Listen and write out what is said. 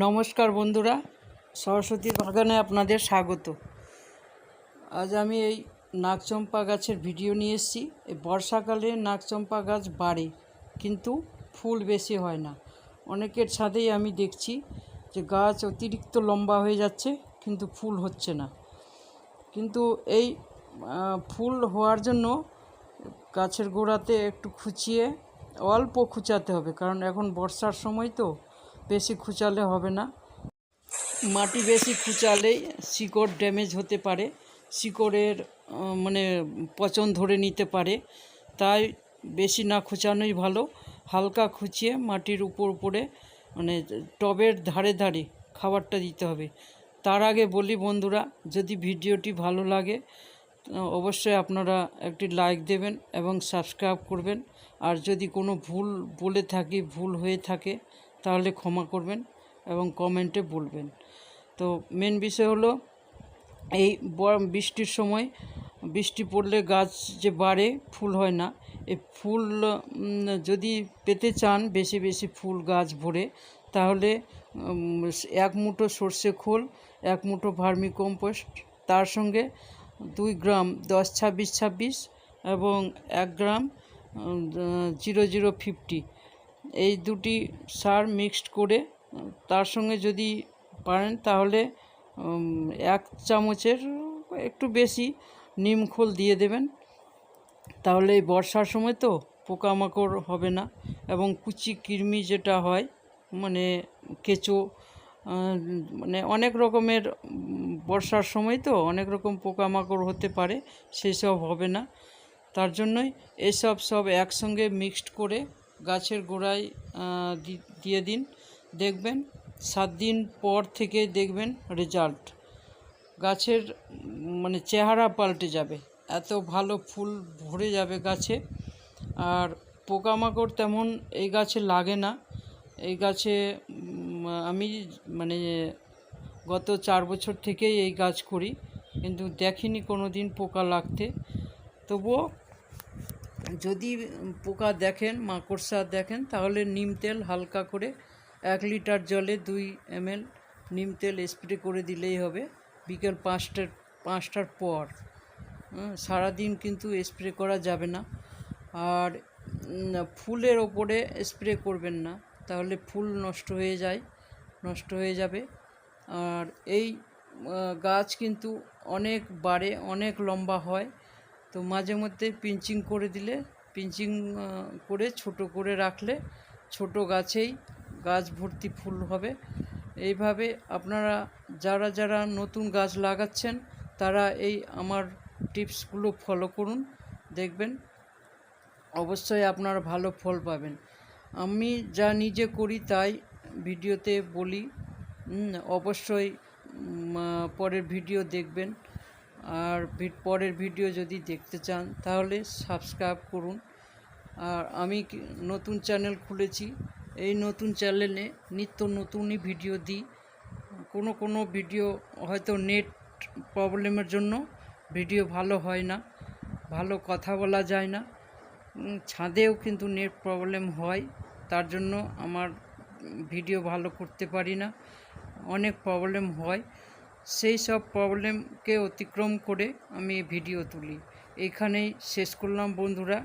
নমস্কার বন্ধুরা সরস্বতীর বাগানে আপনাদের স্বাগত। আজ আমি এই নাগচম্পা গাছের ভিডিও নিয়ে এসেছি। বর্ষাকালে নাগচম্পা গাছ বাড়ে, কিন্তু ফুল বেশি হয় না। অনেকের ছাদেই আমি দেখছি যে গাছ অতিরিক্ত লম্বা হয়ে যাচ্ছে, কিন্তু ফুল হচ্ছে না। কিন্তু এই ফুল হওয়ার জন্য গাছের গোড়াতে একটু খুঁচিয়ে অল্প খুঁচাতে হবে, কারণ এখন বর্ষার সময় তো বেশি খুঁচালে হবে না। মাটি বেশি খুঁচালেই শিকড় ড্যামেজ হতে পারে। শিকড়ের মানে পচন ধরে নিতে পারে। তাই বেশি না খুঁচানোই ভালো। হালকা খুঁচিয়ে মাটির উপর উপরে মানে টবের ধারে ধারে খাবারটা দিতে হবে। তার আগে বলি বন্ধুরা, যদি ভিডিওটি ভালো লাগে, অবশ্যই আপনারা একটি লাইক দেবেন এবং সাবস্ক্রাইব করবেন। আর যদি কোনো ভুল বলে থাকি, ভুল হয়ে থাকে তাহলে ক্ষমা করবেন এবং কমেন্টে বলবেন। তো মেন বিষয় হলো, এই বৃষ্টির সময় বৃষ্টি পড়লে গাছ যে বাড়ে, ফুল হয় না। এই ফুল যদি পেতে চান বেশি বেশি ফুল গাছ ভরে, তাহলে এক মুঠো সর্ষে খোল, এক মুঠো ভার্মি কম্পোস্ট, তার সঙ্গে দুই গ্রাম দশ ছাব্বিশ ছাব্বিশ এবং এক গ্রাম জিরো জিরো ফিফটি এই দুটি সার মিক্সড করে, তার সঙ্গে যদি পারেন তাহলে এক চামচের একটু বেশি নিম খোল দিয়ে দেবেন। তাহলে এই বর্ষার সময় তো পোকামাকড় হবে না এবং কুচি কৃমি যেটা হয় মানে কেঁচো মানে অনেক রকমের বর্ষার সময় তো অনেক রকম পোকামাকড় হতে পারে সেই সব হবে না। তার জন্যই এসব সব একসঙ্গে মিক্সড করে গাছের গোড়ায় দিয়ে দিন। দেখবেন সাত দিন পর থেকে দেখবেন রেজাল্ট গাছের মানে চেহারা পাল্টে যাবে। এত ভালো ফুল ভরে যাবে গাছে। আর পোকামাকড় তেমন এই গাছে লাগে না। এই গাছে আমি মানে গত চার বছর থেকেই এই গাছ করি। কিন্তু দেখিনি কোনো দিন পোকা লাগতে। তবুও যদি পোকা দেখেন, মাকড়সা দেখেন, তাহলে নিম তেল হালকা করে এক লিটার জলে দুই এমএল নিম তেল স্প্রে করে দিলেই হবে। বিকেল পাঁচটার পাঁচটার পর। সারাদিন কিন্তু স্প্রে করা যাবে না। আর ফুলের ওপরে স্প্রে করবেন না, তাহলে ফুল নষ্ট হয়ে যায়, নষ্ট হয়ে যাবে। আর এই গাছ কিন্তু অনেক বাড়ে, অনেক লম্বা হয়। তো মাঝে মধ্যে পিঞ্চিং করে দিলে, পিঞ্চিং করে ছোট করে রাখলে ছোট গাছেই গাছ ভর্তি ফুল হবে। এইভাবে আপনারা যারা যারা নতুন গাছ লাগাচ্ছেন, তারা এই আমার টিপসগুলো ফলো করুন, দেখবেন অবশ্যই আপনারা ভালো ফল পাবেন। আমি যা নিজে করি তাই ভিডিওতে বলি অবশ্যই পরের ভিডিও দেখবেন। আর পরের ভিডিও যদি দেখতে চান, তাহলে সাবস্ক্রাইব করুন। আর আমি নতুন চ্যানেল খুলেছি, এই নতুন চ্যানেলে নিত্য নতুনই ভিডিও দিই। কোনো কোনো ভিডিও হয়তো নেট প্রবলেমের জন্য ভিডিও ভালো হয় না, ভালো কথা বলা যায় না। ছাদেও কিন্তু নেট প্রবলেম হয়, তার জন্য আমার ভিডিও ভালো করতে পারি না। অনেক প্রবলেম হয়। সেই সব প্রবলেমকে অতিক্রম করে আমি ভিডিও তুলি। এখানেই শেষ করলাম বন্ধুরা।